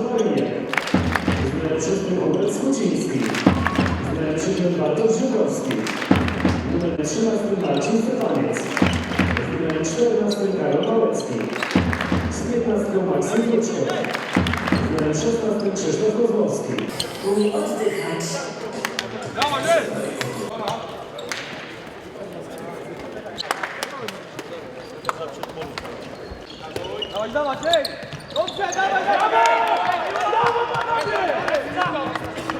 Maryniak. Z numerem 6 Robert Smuciński. Z numerem 7 Bartosz Żukowski. Z numerem 13 Marcin Stefaniec. Z numerem 14 Karol Małecki. Z 15 Maksym Kluczko. Z numerem 16 Krzysztof Kozłowski. Umie oddychać. Dawaj, dawaj, ej! Dobrze, dawaj, dawaj! Dawaj,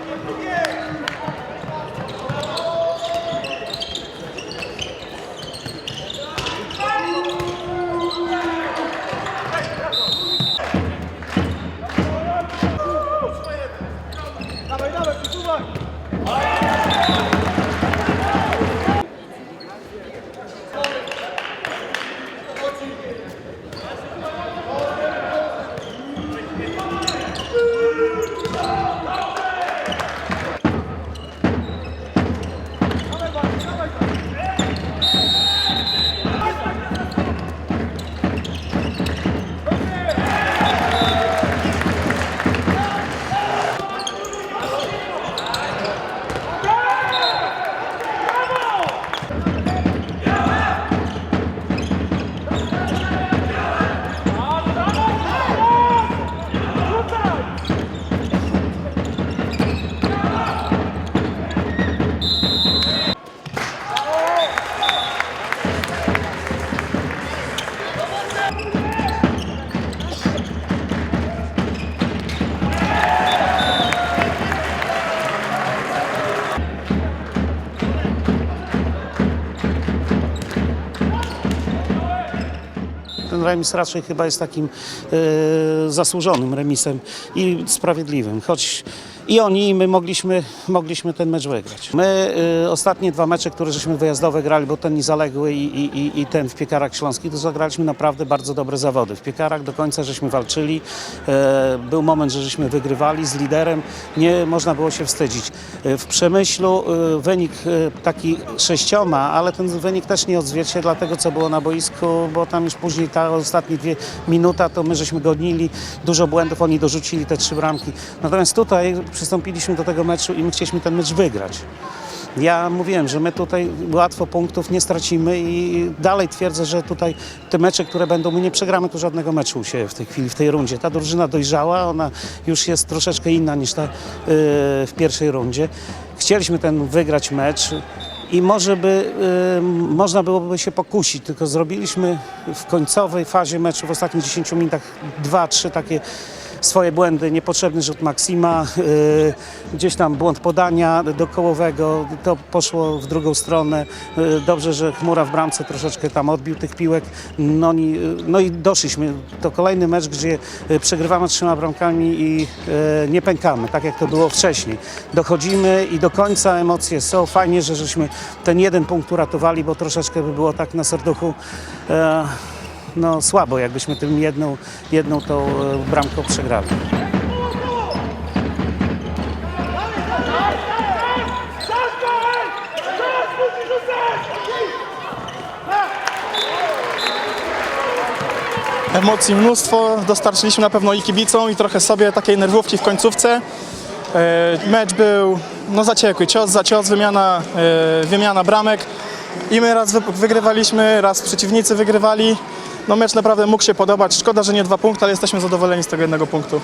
Ten remis raczej chyba jest takim e, zasłużonym remisem i sprawiedliwym, choć i oni, i my mogliśmy, mogliśmy ten mecz wygrać. My e, ostatnie dwa mecze, które żeśmy wyjazdowe grali, bo ten i, i, i- i ten w Piekarach Śląskich, to zagraliśmy naprawdę bardzo dobre zawody. W Piekarach do końca żeśmy walczyli, e, był moment, że żeśmy wygrywali z liderem, nie można było się wstydzić. W Przemyślu wynik taki sześcioma, ale ten wynik też nie odzwierciedla tego, co było na boisku, bo tam już później ta ostatnie dwie minuta, to my żeśmy gonili, dużo błędów, oni dorzucili te trzy bramki. Natomiast tutaj przystąpiliśmy do tego meczu i my chcieliśmy ten mecz wygrać. Ja mówiłem, że my tutaj łatwo punktów nie stracimy i dalej twierdzę, że tutaj te mecze, które będą, my nie przegramy tu żadnego meczu u siebie w tej chwili, w tej rundzie. Ta drużyna dojrzała, ona już jest troszeczkę inna niż ta yy, w pierwszej rundzie. Chcieliśmy ten wygrać mecz i może by, y, można byłoby się pokusić, tylko zrobiliśmy w końcowej fazie meczu, w ostatnich 10 minutach dwa, trzy takie swoje błędy, niepotrzebny rzut Maksima, y, gdzieś tam błąd podania do kołowego, to poszło w drugą stronę. Y, dobrze, że Chmura w bramce troszeczkę tam odbił tych piłek, no i, no i doszliśmy. To kolejny mecz, gdzie y, przegrywamy trzema bramkami i y, nie pękamy, tak jak to było wcześniej. Dochodzimy i do końca emocje są. Fajnie, że żeśmy ten jeden punkt uratowali, bo troszeczkę by było tak na serduchu e, no, słabo, jakbyśmy tym jedną, jedną tą e, bramką przegrali. Emocji mnóstwo, dostarczyliśmy na pewno i kibicom i trochę sobie takiej nerwówki w końcówce. E, Mecz był no, zaciekły, cios za cios, wymiana, e, wymiana bramek i my raz wy- wygrywaliśmy, raz przeciwnicy wygrywali. No mecz naprawdę mógł się podobać, szkoda, że nie dwa punkty, ale jesteśmy zadowoleni z tego jednego punktu.